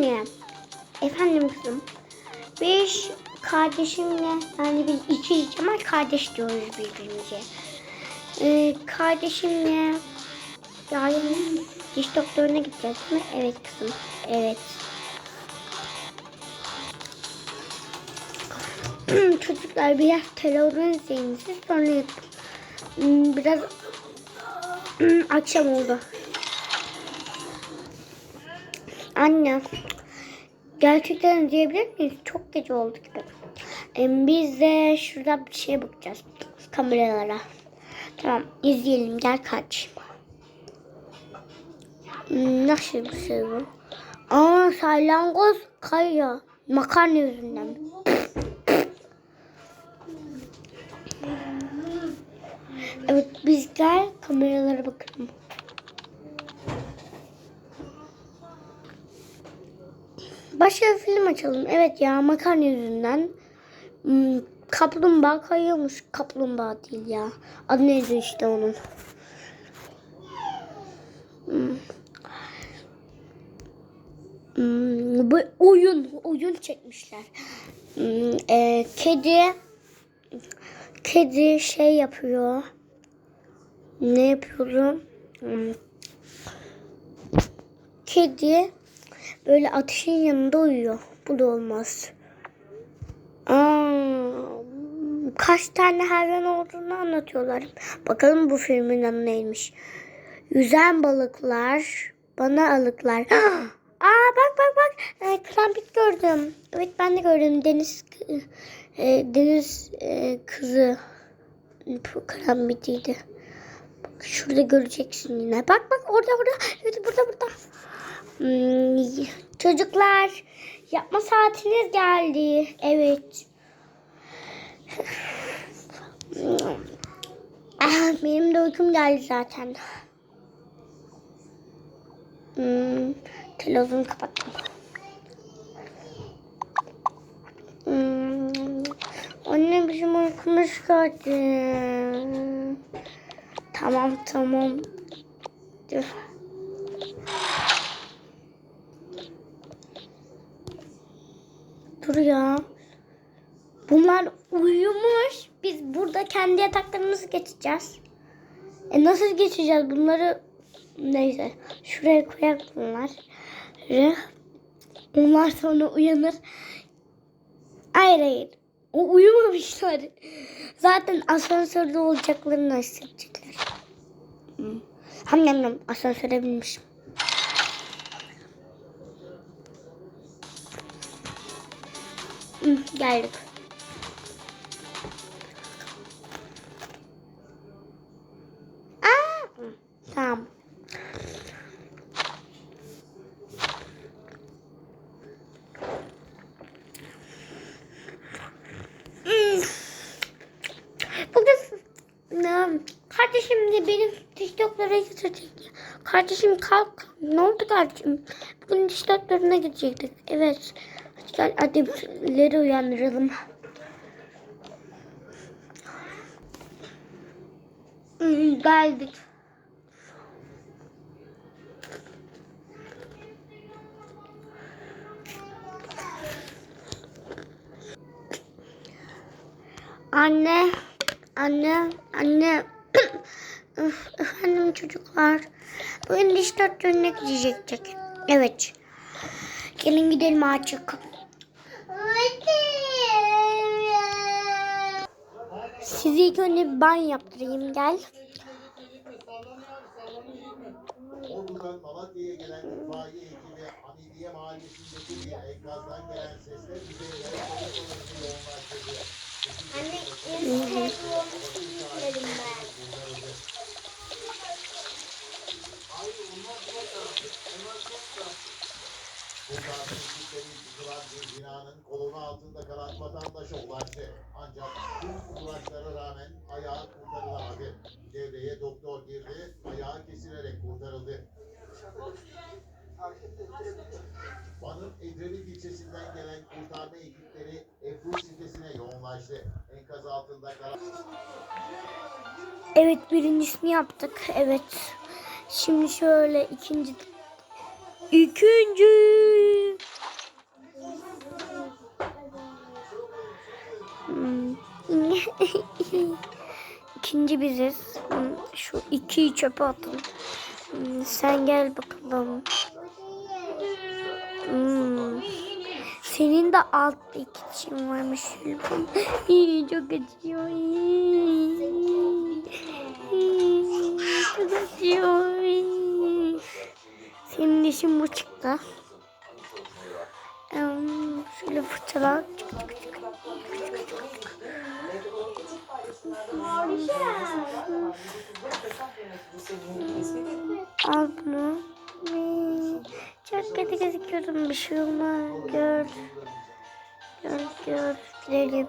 Anne. Efendim kızım. Biz kardeşimle yani biz ikiz ama kardeş diyoruz birbirimize. Ee, kardeşimle yarın diş doktoruna gideceğiz mi? Evet kızım. Evet. Çocuklar biraz televizyon izleyin. Siz sonra. Hmm, Biraz akşam oldu. Anne. Gerçekten izleyebilir miyiz? Çok gece oldu gibi. Em, Biz de şurada bir şeye bakacağız. Kameralara. Tamam izleyelim. Gel. Hmm, Nasıl bir şey bu? Aa salyangoz kayıyor. Makarna yüzünden. Evet biz gel kameralara bakalım. Başka bir film açalım. Evet ya makarna yüzünden. Hmm, kaplumbağa kayıyormuş. Kaplumbağa değil ya. Adı neydi işte onun. Hmm. Hmm, bu oyun. Oyun çekmişler. Hmm, e, kedi kedi şey yapıyor. Ne yapıyorum? Hmm. Kedi böyle ateşin yanında uyuyor. Bu da olmaz. Aa, kaç tane hayvan olduğunu anlatıyorlar. Bakalım bu filmin adı neymiş. Yüzen balıklar, bana alıklar. Aa bak bak bak. Ee, krambit gördüm. Evet ben de gördüm. Deniz e, deniz e, kızı krambitiydi. Bak şurada göreceksin yine. Bak bak orada orada. Evet burada burada. Hmm, çocuklar yapma saatiniz geldi. Evet. Ah, benim de uykum geldi zaten. Hmm, televizyonu kapattım. Hmm, anne bizim uykumuz geldi. Tamam tamam. Dur. Ya. Bunlar uyumuş. Biz burada kendi yataklarımızı geçeceğiz. E nasıl geçeceğiz bunları? Neyse. Şuraya koyak bunları. Onlar sonra uyanır. Hayır hayır. O uyumamışlar. Zaten asansörde olacaklarını hissedecekler. Hem asansöre binmişim. Hmm, geldik. Aa, tamam. Hmm. Kardeşim de benim diş gidecek. Kardeşim kalk. Ne oldu kardeşim? Bugün diş doktoruna gidecektik. Evet. Gel ademleri uyandıralım. Hmm, geldik. Anne, anne, anne. Efendim çocuklar. Bugün diş doktoruna gidecektik. Evet. Gelin gidelim açık. Sizi ilk önce banyo yaptırayım gel. Ordu'dan Malatya'ya gelen itfaiye ekibi Hamidiye mahallesindeki bir enkazdan gelen sesler üzerine polis yoğunlaştırdı. Anne, Kurtarma ekipleri yıkılan bir binanın kolonu altında kalan vatandaşa ulaştı. Ancak tüm uğraşlara rağmen ayağı kurtarılamadı. Devreye doktor girdi, ayağı kesilerek kurtarıldı. Van'ın Edremit ilçesinden gelen kurtarma ekipleri Ebru sitesine yoğunlaştı. Enkaz altında kalan... Evet birincisini yaptık. Evet. Şimdi şöyle ikinci. İkinci. İkinci biziz. Şu ikiyi çöpe atın. Hmm, Sen gel bakalım. Hmm. Senin de alt iki dişin varmış. İyi, Çok acıyor. Çok acıyor. Senin dişin bu çıktı. Hmm, Şöyle fırçala. Al bunu. Hmm, Çok kötü gözüküyorum. Bir şey olmaz. Gör. Gör gör. Gidelim.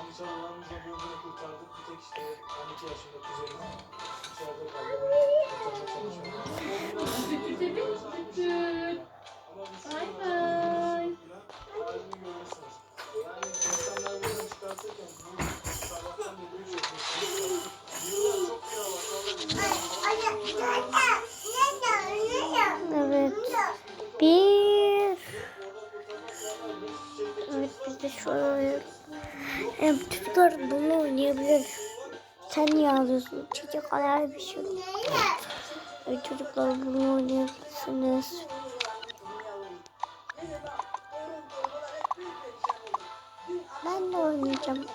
kendi çabalarımızla bölümünü kurtardık. Bir tek işte 12 yaşında kuzenim içeride kaldı. Kurtarma çalışmaları. Niye ağlıyorsun? Çocuk kadar bir şey. Evet çocuklar bunu oynayabilirsiniz. Ben de oynayacağım.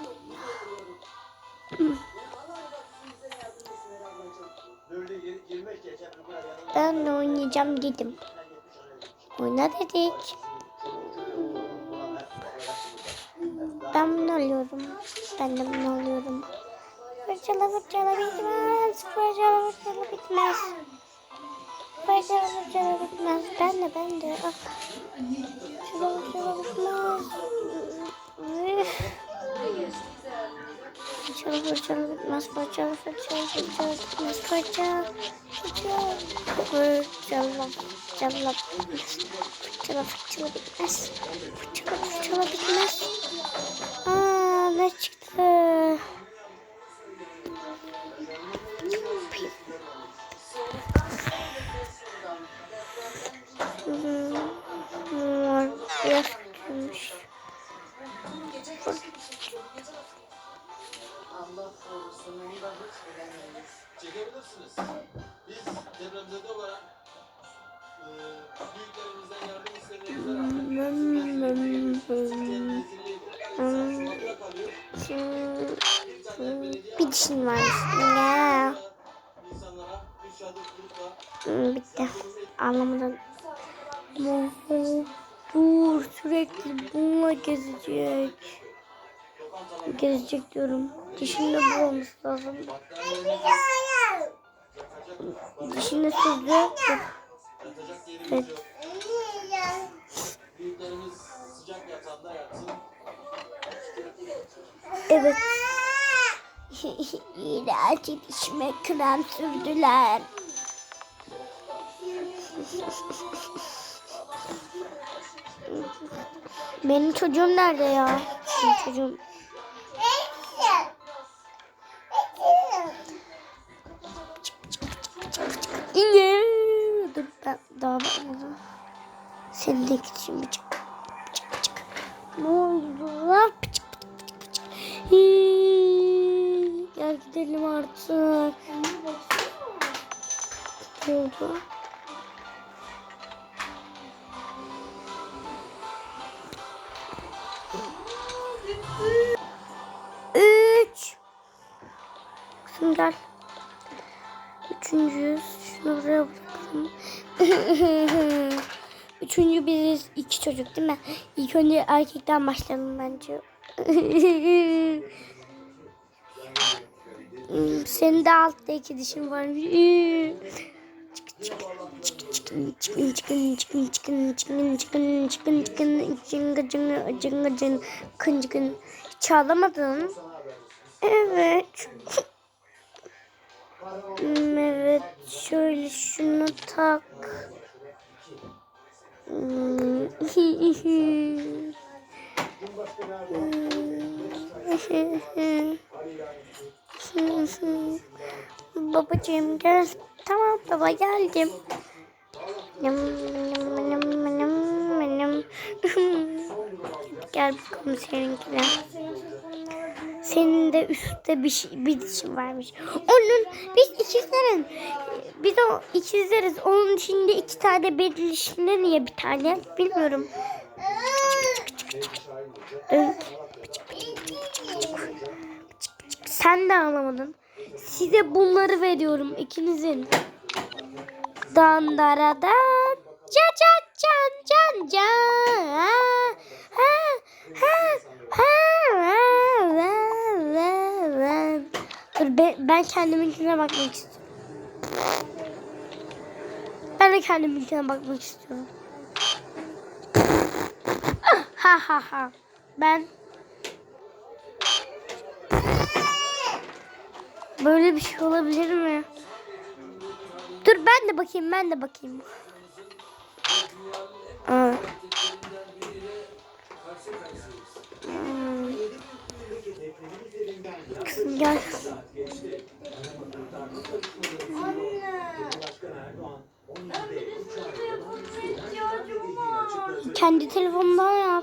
Ben de oynayacağım dedim. Oyna dedik. Ben bunu alıyorum. Ben de bunu alıyorum. Fırçala fırçala bitmez. Fırçala fırçala bitmez. Fırçala fırçala bitmez. Ben de ben de. Ah. Fırçala fırçala bitmez. Fırçala fırçala bitmez. Fırçala fırçala fırçala bitmez. Fırçala fırçala fırçala fırçala bitmez. Fırçala fırçala bitmez. Fırçala fırçala bitmez. Aa ne çıktı? işin var? Ya. Hmm, bitti. Anlamadım. Dur sürekli bununla gezecek. Gezecek diyorum. Dişinde bu olması lazım. Dişinde sözü. Evet. Evet. İğrenç dişime krem sürdüler. Benim çocuğum nerede ya? Benim çocuğum. İyi. Dur ben daha bakmadım. Senin de git şimdi çık. Çık çık. Ne oldu pıçık pıçık pıçık. Hii. Gel gidelim artık. Oldu? Üç. Kızım gel. Üçüncüyüz. Şunu buraya bırakalım. Üçüncü biriz iki çocuk değil mi? İlk önce erkekten başlayalım bence. Hmm, Senin de altta iki dişin var. Çıkın çıkın çıkın çıkın çıkın çıkın çıkın çıkın çıkın çıkın cıngı cıngı cıngı cıngı kın çıkın. Çalamadın. Evet. Hmm, Evet şöyle şunu tak. Babacığım gel. Tamam baba geldim. Yum, yum, yum, yum, yum. Gel bakalım seninkine. Senin de üstte bir şey, bir dişin varmış. Onun biz ikizlerin. Biz o ikizleriz. Onun içinde iki tane bir dişinde niye bir tane bilmiyorum. Sen de anlamadın. Size bunları veriyorum ikinizin. Dandaradan. Ca ca can can ha ha ha ha ha ha. Dur ben, ben kendiminkine bakmak istiyorum. Ben de kendiminkine bakmak istiyorum. Ha ha ha. Ben Böyle bir şey olabilir mi? Dur ben de bakayım ben de bakayım. Aa. Kızım gel. Kendi telefonundan yap.